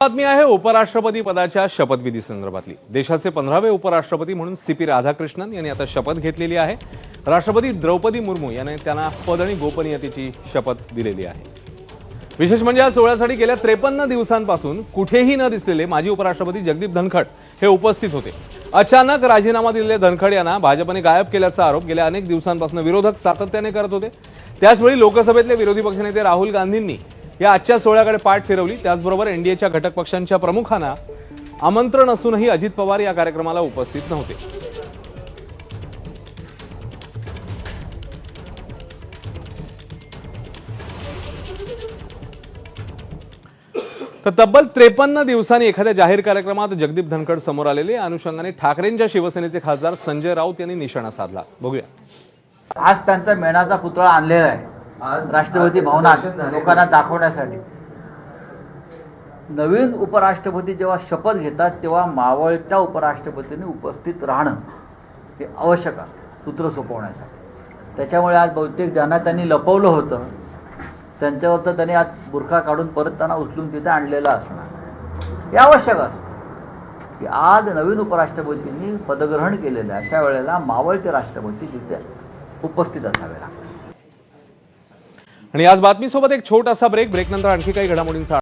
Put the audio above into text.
बातमी आहे उपराष्ट्रपती पदाच्या शपथविधी संदर्भातली. देशाचे पंधरावे उपराष्ट्रपती म्हणून सी पी राधाकृष्णन यांनी आता शपथ घेतलेली आहे. राष्ट्रपती द्रौपदी मुर्मू यांनी त्यांना पद आणि गोपनीयतेची शपथ दिलेली आहे. विशेष म्हणजे या सोहळ्यासाठी गेल्या त्रेपन्न दिवसांपासून कुठेही न दिसलेले माजी उपराष्ट्रपती जगदीप धनखड हे उपस्थित होते. अचानक राजीनामा दिलेले धनखड यांना भाजपने गायब केल्याचा आरोप गेल्या अनेक दिवसांपासून विरोधक सातत्याने करत होते. त्याचवेळी लोकसभेतले विरोधी पक्षनेते राहुल गांधींनी या आजच्या सोहळ्याकडे पाठ फिरवली. त्याचबरोबर एनडीएच्या घटक पक्षांच्या प्रमुखांना आमंत्रण असूनही अजित पवार या कार्यक्रमाला उपस्थित नव्हते. तर तब्बल त्रेपन्न दिवसांनी एखाद्या जाहीर कार्यक्रमात जगदीप धनखड समोर आलेले. या अनुषंगाने ठाकरेंच्या शिवसेनेचे खासदार संजय राऊत यांनी निशाणा साधला. बघूया. आज त्यांचा मेणाचा पुतळा आणलेला आहे. राष्ट्रपती भवनात लोकांना दाखवण्यासाठी. नवीन उपराष्ट्रपती जेव्हा शपथ घेतात तेव्हा मावळत्या उपराष्ट्रपतींनी उपस्थित राहणं हे आवश्यक असतं सूत्र सोपवण्यासाठी. त्याच्यामुळे आज बहुतेक ज्यांना त्यांनी लपवलं होतं त्यांच्यावरचं त्यांनी आज बुरखा काढून परत त्यांना उचलून तिथे आणलेलं असणार. हे आवश्यक असतं. की आज नवीन उपराष्ट्रपतींनी पदग्रहण केलेलं आहे अशा वेळेला मावळते राष्ट्रपती तिथे उपस्थित असावे लागतात. आणि आज बातमीसोबत एक छोटासा ब्रेक ब्रेकनंतर आणखी काही घडामोडींचा